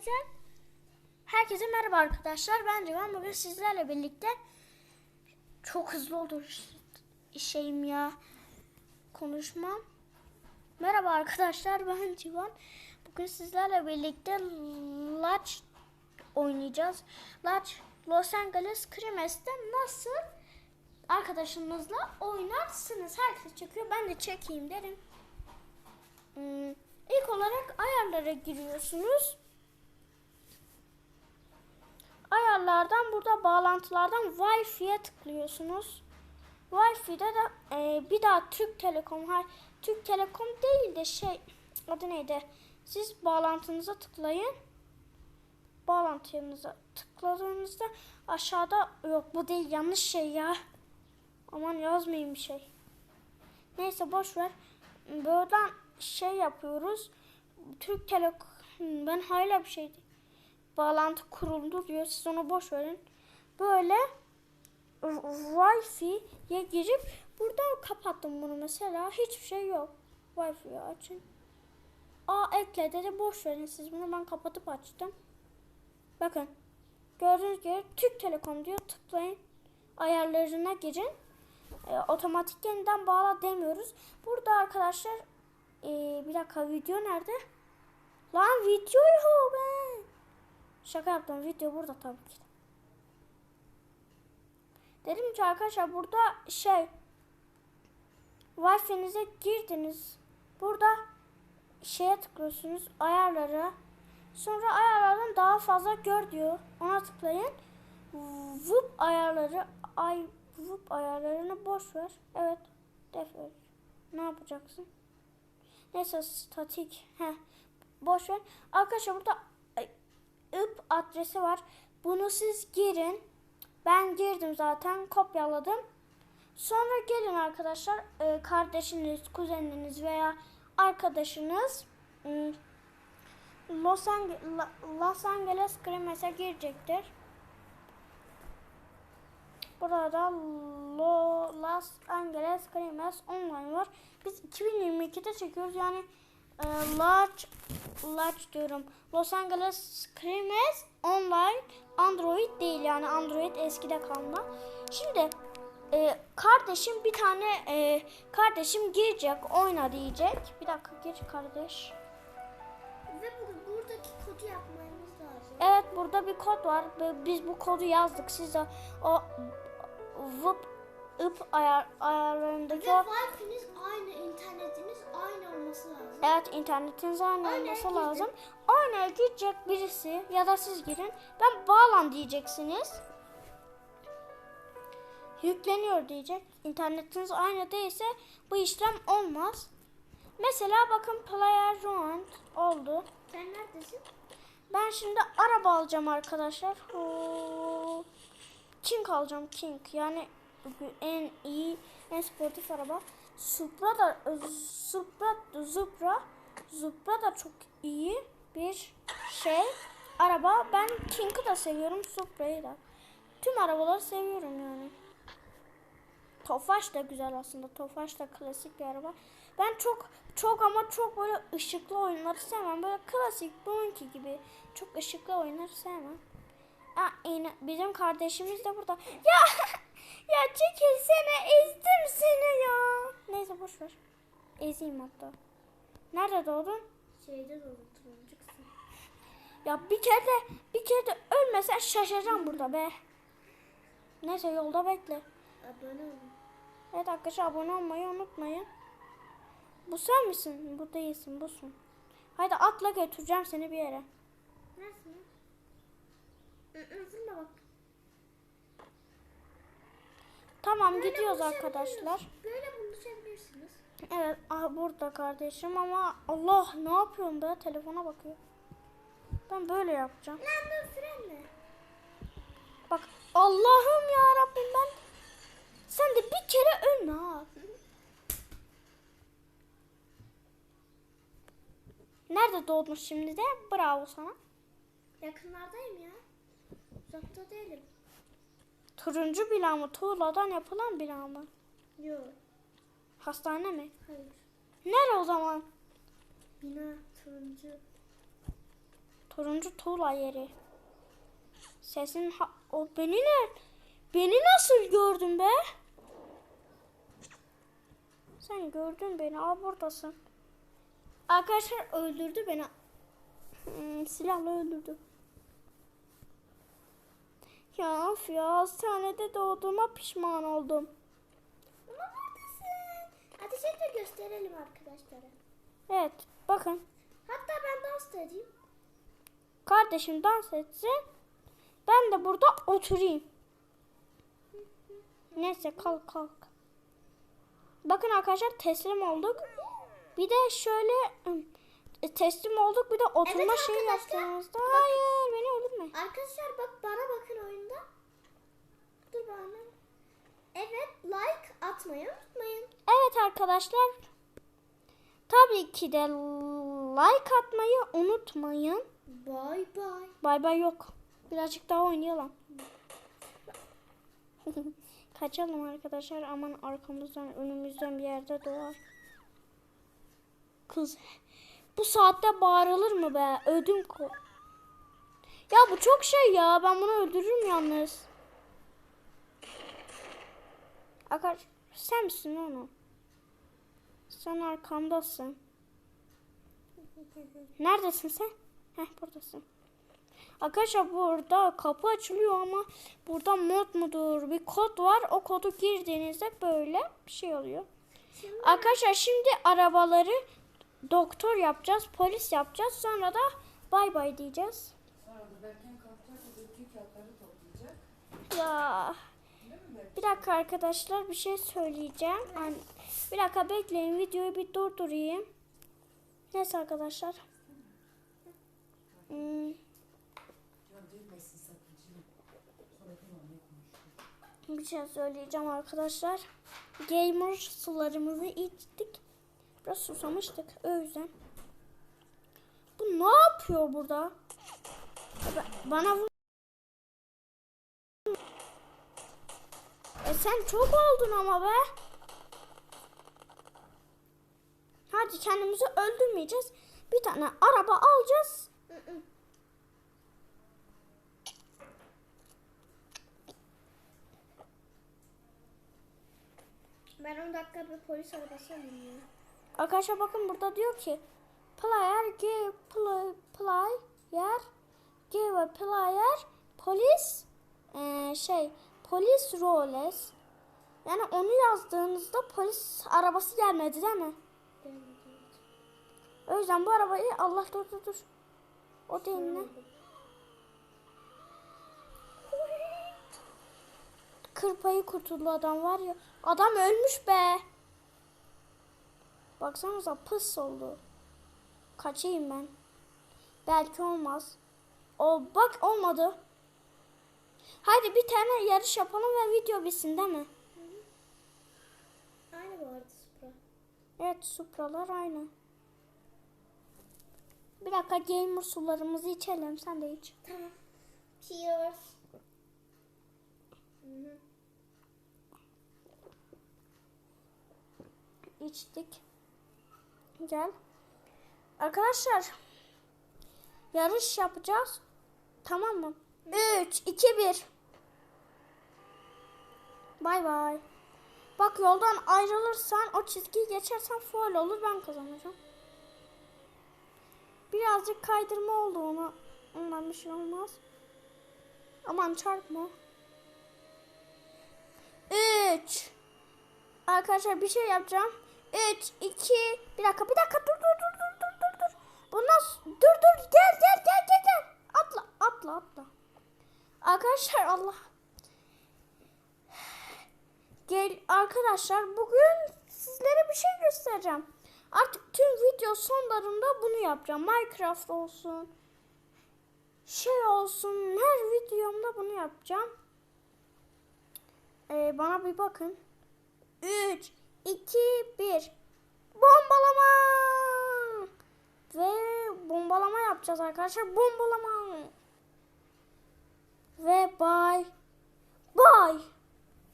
Herkese herkese merhaba arkadaşlar. Ben Civan. Bugün sizlerle birlikte çok hızlı oldu şeyim ya konuşmam. Merhaba arkadaşlar. Ben Civan. Bugün sizlerle birlikte Large oynayacağız. Large Los Angeles Crimes'te nasıl arkadaşınızla oynarsınız? Herkes çekiyor. Ben de çekeyim derim. Hmm, İlk olarak ayarlara giriyorsunuz. Ayarlardan burada bağlantılardan Wi-Fi'ye tıklıyorsunuz. Wi-Fi'de de e, bir daha Türk Telekom, hayır Türk Telekom değil de şey adı neydi? Siz bağlantınıza tıklayın. Bağlantınıza tıkladığınızda aşağıda yok bu değil yanlış şey ya. Aman yazmayayım bir şey. Neyse boş ver. Buradan şey yapıyoruz. Türk Telekom ben hala bir şey bağlantı kuruldu diyor. Siz onu boş verin. Böyle Wi-Fi'ye girip buradan kapattım bunu mesela. Hiçbir şey yok. Wi-Fi'yi açın. Aa ekle dedi. Boş verin siz bunu. Ben kapatıp açtım. Bakın. Gördüğünüz gibi Türk Telekom diyor. Tıklayın. Ayarlarına girin. E, otomatik yeniden bağla demiyoruz. Burada arkadaşlar ee, bir dakika video nerede? Lan video yok. Şaka yaptım video burada tabii ki. Dedim ki arkadaşlar burada şey Wi-Fi'nize girdiniz. Burada şeye tıklıyorsunuz ayarları. Sonra ayarlardan daha fazla gör diyor. Ona tıklayın. Vup ayarları ay vup ayarlarını boş ver. Evet. Def Ne yapacaksın? Neyse statik. Heh. Boş ver. Arkadaşlar burada ip adresi var. Bunu siz girin. Ben girdim zaten. Kopyaladım. Sonra gelin arkadaşlar. E, kardeşiniz, kuzeniniz veya arkadaşınız ıı, Los, Ange Los Angeles Crimes'e girecektir. Burada Lo Los Angeles Crimes online var. Biz 2022'de çekiyoruz yani e, large large diyorum. Los Angeles Crimes online Android değil yani Android eskide kalma. Şimdi e, kardeşim bir tane e, kardeşim girecek oyna diyecek. Bir dakika gir kardeş. Ve bu, buradaki kodu yapmamız lazım. Evet burada bir kod var. Biz bu kodu yazdık. Siz de o vup ıp ayar, ayarlarındaki o Evet internetiniz aynı olması lazım. Oynaya girecek birisi ya da siz girin. Ben bağlan diyeceksiniz. Yükleniyor diyecek. İnternetiniz aynı değilse bu işlem olmaz. Mesela bakın player ruined oldu. Sen neredesin? Ben şimdi araba alacağım arkadaşlar. Oo, King alacağım King. Yani en iyi, en sportif araba. Supra da Supra, Supra, Supra da çok iyi bir şey. Araba. Ben King'i de seviyorum, Supra'yı da. Tüm arabaları seviyorum yani. Tofaş da güzel aslında. Tofaş da klasik bir araba. Ben çok çok ama çok böyle ışıklı oyunları sevmem. Böyle klasik bununki gibi çok ışıklı oyunları sevmem. Aa, bizim kardeşimiz de burada. Ya ya çekilsene ezdim seni ya. Neyse boş ver. Ezeyim hatta. Nerede doğdun? Şeyde doğru turuncuksın. Ya bir kere de bir kere de ölmesen şaşıracağım burada be. Neyse yolda bekle. Abone olun. Evet arkadaşlar abone olmayı unutmayın. Bu sen misin? Bu değilsin, busun. Haydi atla götüreceğim seni bir yere. Neresin? Üzülme bak. Tamam Böyle gidiyoruz arkadaşlar. Böyle buluşabilirsiniz. Evet aha burada kardeşim ama Allah ne yapıyorum be telefona bakıyor. Ben böyle yapacağım. Lan dur frenle. Bak Allah'ım ya Rabbim ben sen de bir kere ölme ha. Nerede doğdun şimdi de? Bravo sana. Yakınlardayım ya. Uzakta değilim. Turuncu bina mı? Tuğladan yapılan bina mı? Yok. Hastane mi? Hayır. Nere o zaman? Bina turuncu. Turuncu tuğla yeri. Sesin ha- o beni ne? Beni nasıl gördün be? Sen gördün beni. Aa buradasın. Arkadaşlar öldürdü beni. Hmm, silahla öldürdü. Ya of ya hastanede doğduğuma pişman oldum. Ama neredesin? Ateş et de gösterelim arkadaşlara. Evet bakın Hatta ben dans da edeyim. kardeşim dans etsin. Ben de burada oturayım. Neyse kalk kalk. Bakın arkadaşlar teslim olduk. Bir de şöyle e, teslim olduk bir de oturma Evet şeyi yaptığımızda hayır beni öldürme. Arkadaşlar bak bana bakın oyunda. Dur bana. Evet like atmayı unutmayın. Evet arkadaşlar. Tabii ki de like atmayı unutmayın. Bye bye. Bay bay yok. Birazcık daha oynayalım. Kaçalım arkadaşlar. Aman arkamızdan önümüzden bir yerde doğar. Kız. Bu saatte bağırılır mı be? Ödüm ko. Ya bu çok şey ya. Ben bunu öldürürüm yalnız. Akar sen misin onu? Sen arkamdasın. Neredesin sen? Heh buradasın. Arkadaşlar burada kapı açılıyor ama burada mod mudur bir kod var. O kodu girdiğinizde böyle bir şey oluyor. Şimdi Arkadaşlar şimdi arabaları doktor yapacağız, polis yapacağız. Sonra da bay bay diyeceğiz. Ya? Bir dakika arkadaşlar bir şey söyleyeceğim. Bir dakika bekleyin videoyu bir durdurayım. Neyse arkadaşlar. Hmm, bir şey söyleyeceğim arkadaşlar. Gamer sularımızı içtik. Biraz susamıştık o yüzden. Bu ne yapıyor burada? Ba- Bana vur. E sen çok oldun ama be. Hadi kendimizi öldürmeyeceğiz. Bir tane araba alacağız. Ben 10 dakika bir polis arabası alayım ya. Arkadaşlar bakın burada diyor ki player give play, player give a player polis eee, şey polis roles yani onu yazdığınızda polis arabası gelmedi değil mi? O yüzden bu arabayı Allah dur dur dur. O değil ne? Kırpayı kurtuldu adam var ya. Adam ölmüş be. Baksanıza pıs oldu. Kaçayım ben. Belki olmaz. O bak olmadı. Hadi bir tane yarış yapalım ve video bitsin değil mi? Aynı bu arada Supra. Evet Supralar aynı. Bir dakika gamer sularımızı içelim. Sen de iç. Tamam. Cheers. Hı hı. İçtik. Gel. Arkadaşlar yarış yapacağız. Tamam mı? 3 2 1 Bay bay. Bak yoldan ayrılırsan o çizgiyi geçersen foul olur ben kazanacağım. Birazcık kaydırma oldu ona. Ondan bir şey olmaz. Aman çarpma. 3 Arkadaşlar bir şey yapacağım. 3, 2, bir dakika, bir dakika, dur, dur, dur, dur, dur, dur. Bundan, dur, dur, gel, gel, gel, gel, gel. Atla, atla, atla. Arkadaşlar Allah. Gel, arkadaşlar bugün sizlere bir şey göstereceğim. Artık tüm video sonlarında bunu yapacağım. Minecraft olsun. Şey olsun, her videomda bunu yapacağım. Ee, bana bir bakın. 3, 2, 1. Bombalama. Ve bombalama yapacağız arkadaşlar. Bombalama ve bye. Bye.